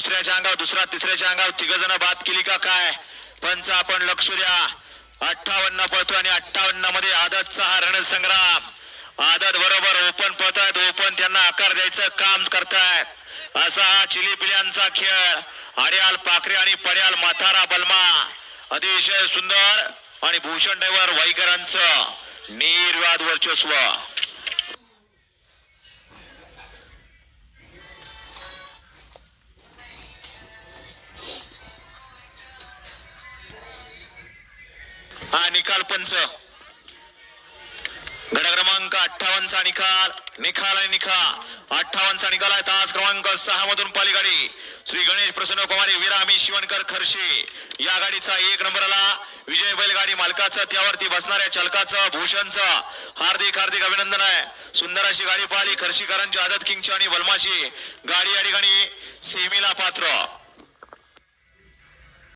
दुसऱ्याच्या अंगावर दुसरा तिसऱ्याच्या अंगावर तिघ जण बाद केली का काय? पंच आपण लक्ष द्या. अठ्ठावन्न पळतो आणि अठ्ठावन्नमध्ये आदतचा हा रणसंग्राम. आदत बरोबर ओपन पळतायत ओपन त्यांना आकार द्यायचं काम करतायत. असा हा चिली पिल्यांचा खेळ. आड्याल पाखरे आणि पड्याल माथारा बलमा. अतिशय सुंदर आणि भूषण ड्रायव्हर वाईकरांचं. निर्वाद वर्चस्व. हा निकाल पंच. गड क्रमांक अठ्ठावन्नचा निकाल निकाल आणि निखा अठ्ठावन्नचा निकाल आहे तास क्रमांक सहा मधून पालीगाडी. श्री गणेश प्रसन्न कुमारी विरामी शिवणकर खर्शी. या गाडीचा एक नंबरला विजय बैलगाडी मालकाचं त्यावरती बसणाऱ्या चालकाचं भूषणचं. हार्दिक हार्दिक अभिनंदन आहे. सुंदर अशी गाडी पाहिली खर्शीकरांची आदत किंगची आणि बलमाची. गाडी या ठिकाणी सेमीला पात्र.